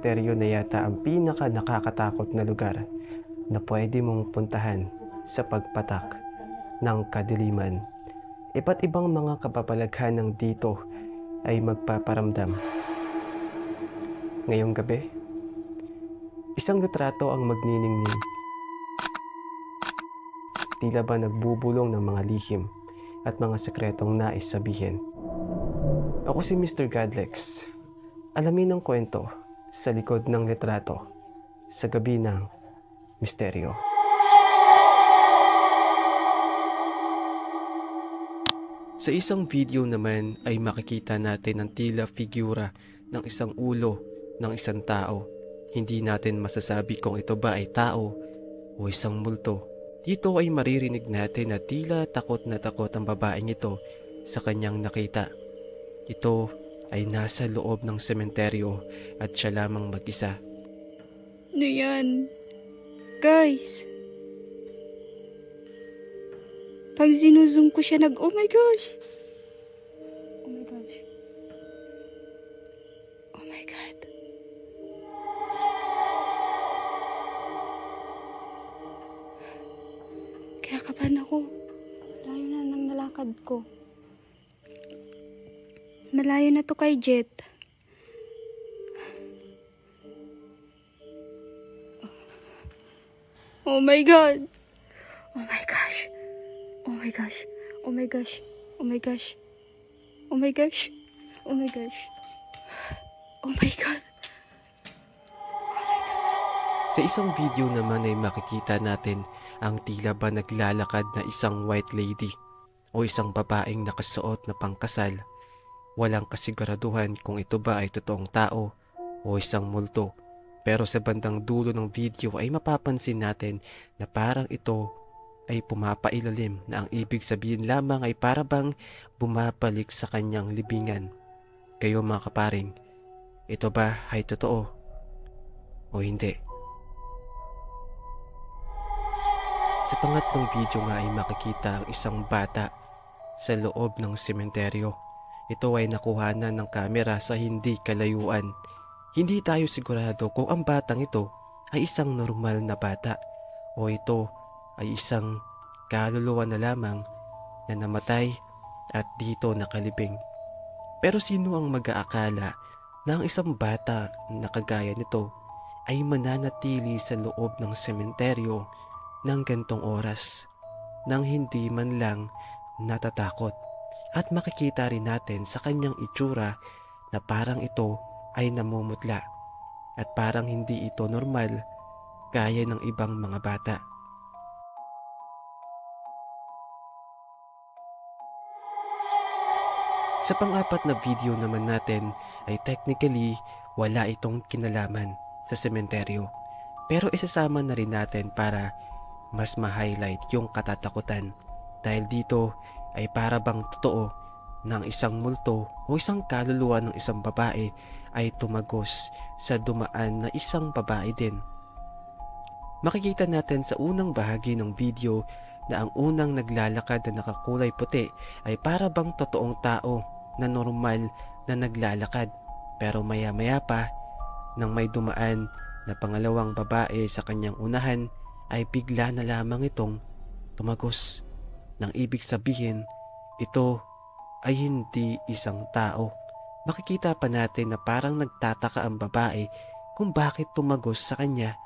sementeryo na yata ang pinaka nakakatakot na lugar na pwede mong puntahan sa pagpatak ng kadiliman. Iba't ibang mga kapabalaghan ng dito ay magpaparamdam. Ngayong gabi, isang litrato ang magniningning. Tila ba nagbubulong ng mga lihim at mga sekretong nais sabihin. Ako si Mr. Godlex. Alamin ang kwento sa likod ng litrato sa gabi ng misteryo. Sa isang video naman ay makikita natin ang tila figura ng isang ulo ng isang tao. Hindi natin masasabi kung ito ba ay tao o isang multo. Dito ay maririnig natin na tila takot na takot ang babaeng ito sa kanyang nakita. Ito ay nasa loob ng sementeryo at siya lamang mag-isa. Ano yan? Guys. Pag sinuzum ko siya nag, oh my gosh. Oh my gosh. Oh my God. Kaya kapan ako. Malayo na nang nalakad ko. Malayo na to kay Jet. Oh my god. Oh my gosh. Oh my gosh. Oh my gosh. Oh my gosh. Oh my gosh. Oh my gosh. Oh my god. Sa isang video naman ay makikita natin ang tila ba naglalakad na isang white lady o isang babaeng nakasuot na pangkasal. Walang kasiguraduhan kung ito ba ay totoong tao o isang multo. Pero sa bandang dulo ng video ay mapapansin natin na parang ito ay pumapailalim na ang ibig sabihin lamang ay para bang bumabalik sa kanyang libingan. Kayo mga kaparing, ito ba ay totoo o hindi? Sa pangatlong video nga ay makikita ang isang bata sa loob ng sementeryo. Ito ay nakuhanan ng kamera sa hindi kalayuan. Hindi tayo sigurado kung ang batang ito ay isang normal na bata o ito ay isang kaluluwa na lamang na namatay at dito nakalibing. Pero sino ang mag-aakala na ang isang bata na kagaya nito ay mananatili sa loob ng sementeryo ng gantong oras nang hindi man lang natatakot at makikita rin natin sa kanyang itsura na parang ito ay namumutla at parang hindi ito normal gaya ng ibang mga bata. Sa pang-apat na video naman natin ay technically wala itong kinalaman sa sementeryo pero isasama na rin natin para mas ma-highlight yung katatakutan dahil dito ay para bang totoo ng isang multo o isang kaluluwa ng isang babae ay tumagos sa dumaan na isang babae din. Makikita natin sa unang bahagi ng video na ang unang naglalakad na nakakulay puti ay para bang totoong tao na normal na naglalakad pero maya maya pa nang may dumaan na pangalawang babae sa kanyang unahan ay bigla na lamang itong tumagos. Nang ibig sabihin, ito ay hindi isang tao. Makikita pa natin na parang nagtataka ang babae kung bakit tumagos sa kanya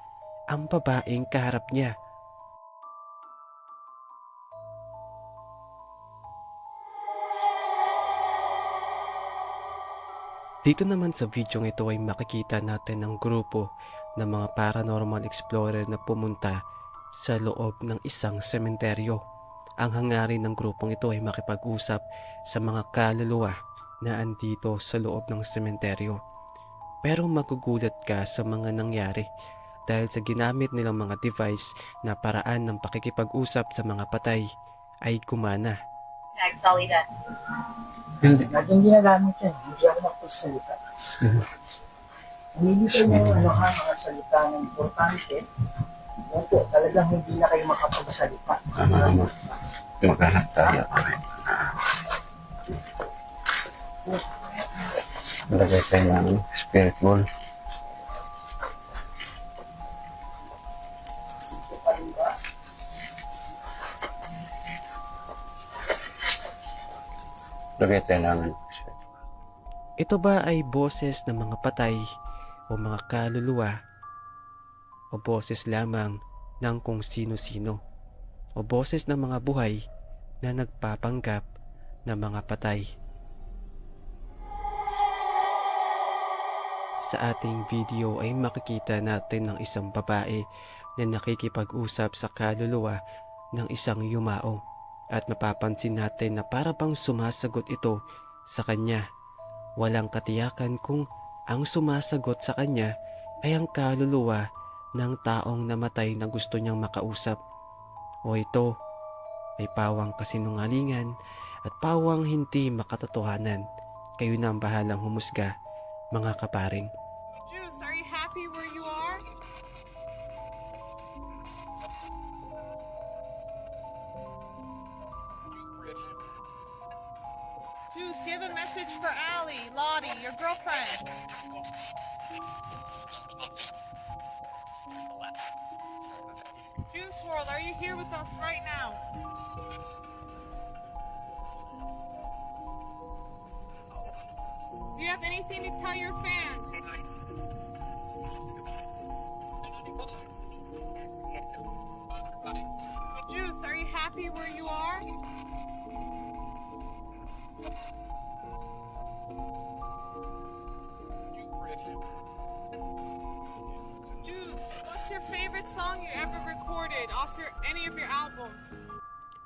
ang babaeng kaharap niya. Dito naman sa video ito ay makikita natin ang grupo ng mga paranormal explorer na pumunta sa loob ng isang sementeryo. Ang hangarin ng grupong ito ay makipag-usap sa mga kaluluwa na andito sa loob ng sementeryo. Pero magugulat ka sa mga nangyari dahil sa ginamit nilang mga device na paraan ng pakikipag-usap sa mga patay ay gumana. Nagsalita. Hindi. At yung ginagamit yan, hindi ako makapagsalita. Hindi kayo ng ano ha, mga salita na importante. Opo, talagang hindi na kayo makapagsalita. Ano, Maghanap tayo. Lagay tayo ng spirit ball. Lagay tayo ng Ito ba ay boses ng mga patay o mga kaluluwa o boses lamang ng kung sino-sino? O boses ng mga buhay na nagpapanggap na mga patay. Sa ating video ay makikita natin ng isang babae na nakikipag-usap sa kaluluwa ng isang yumao at mapapansin natin na para bang sumasagot ito sa kanya walang katiyakan kung ang sumasagot sa kanya ay ang kaluluwa ng taong namatay na gusto niyang makausap. O ito ay pawang kasinungalingan at pawang hindi makatotohanan. Kayo na ang bahalang humusga, mga kaparing. Juice, are you happy where you are? Juice, do you have a message for Allie, Lottie, your girlfriend? Juice World, are you here with us right now? Do you have anything to tell your fans? Favorite song you ever recorded off your any of your albums?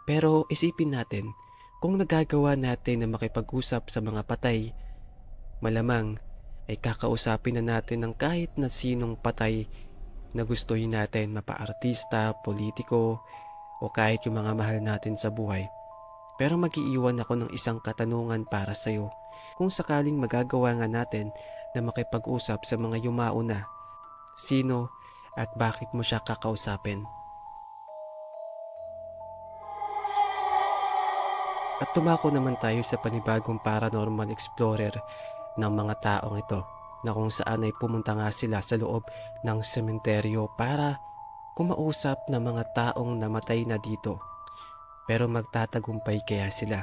Pero isipin natin, kung nagagawa natin na makipag-usap sa mga patay, malamang ay kakausapin na natin ng kahit na sinong patay na gustuhin natin mapa-artista, politiko, o kahit yung mga mahal natin sa buhay. Pero magiiwan ako ng isang katanungan para sa'yo. Kung sakaling magagawa nga natin na makipag-usap sa mga yumao na, sino at bakit mo siya kakausapin? At tumako naman tayo sa panibagong paranormal explorer ng mga taong ito na kung saan ay pumunta nga sila sa loob ng sementeryo para kumausap ng mga taong namatay na dito. Pero magtatagumpay kaya sila.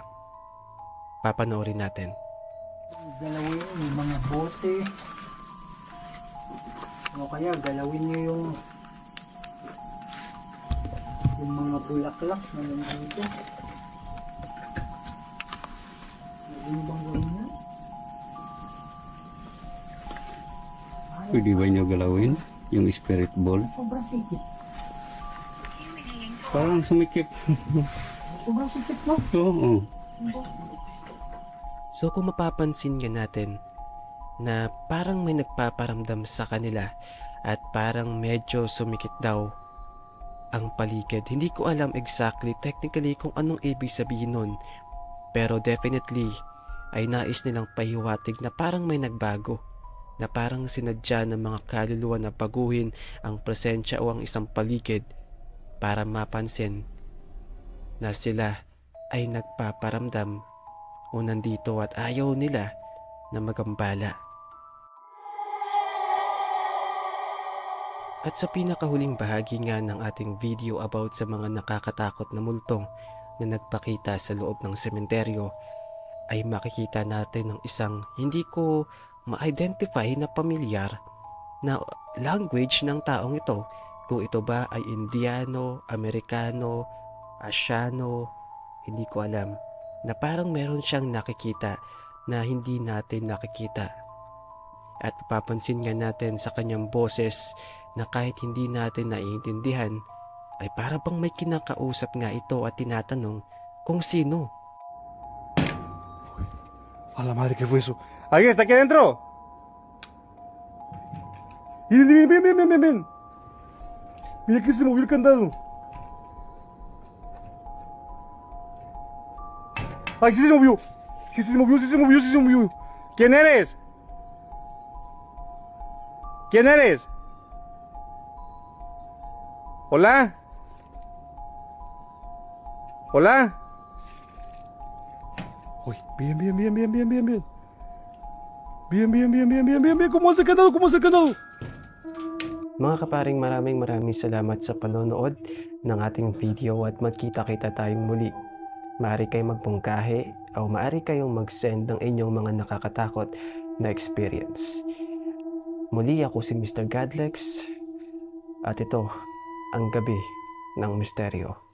Papanoorin natin. galawin yung mga bote. O kaya galawin nyo yung yung mga bulaklak na nandito. Ano bang gawin yan? Pwede ba nyo galawin yung spirit ball? Sobrang sikip. Parang sumikip. Sobrang sikip no? Oo. So kung mapapansin nga natin na parang may nagpaparamdam sa kanila at parang medyo sumikit daw ang paligid. Hindi ko alam exactly technically kung anong ibig sabihin nun. Pero definitely ay nais nilang pahiwatig na parang may nagbago. Na parang sinadya ng mga kaluluwa na baguhin ang presensya o ang isang paligid para mapansin na sila ay nagpaparamdam o nandito at ayaw nila na magambala. At sa pinakahuling bahagi nga ng ating video about sa mga nakakatakot na multong na nagpakita sa loob ng sementeryo ay makikita natin ng isang hindi ko ma-identify na pamilyar na language ng taong ito kung ito ba ay Indiano, Amerikano, Asyano, hindi ko alam na parang meron siyang nakikita na hindi natin nakikita. At papansin nga natin sa kanyang boses na kahit hindi natin naiintindihan ay para bang may kinakausap nga ito at tinatanong kung sino. A la madre, ¿qué fue eso? ¿Alguien está aquí adentro? Ven, ven, ven, ven, ven. Mira que se movió el candado. Ay, sí se movió. Sí se movió, sí se movió, sí se movió. ¿Quién eres? ¿Quién eres? Hola. Hola. Uy, bien, bien, bien, bien, bien, bien, bien. Bien, bien, bien, bien, bien, bien, bien. ¿Cómo hace el? ¿Cómo hace el? Mga kaparing maraming maraming salamat sa panonood ng ating video at magkita-kita tayong muli Maaari kayong magpungkahi o maaari kayong mag-send ng inyong mga nakakatakot na experience. Muli ako si Mr. Godlex at ito ang gabi ng misteryo.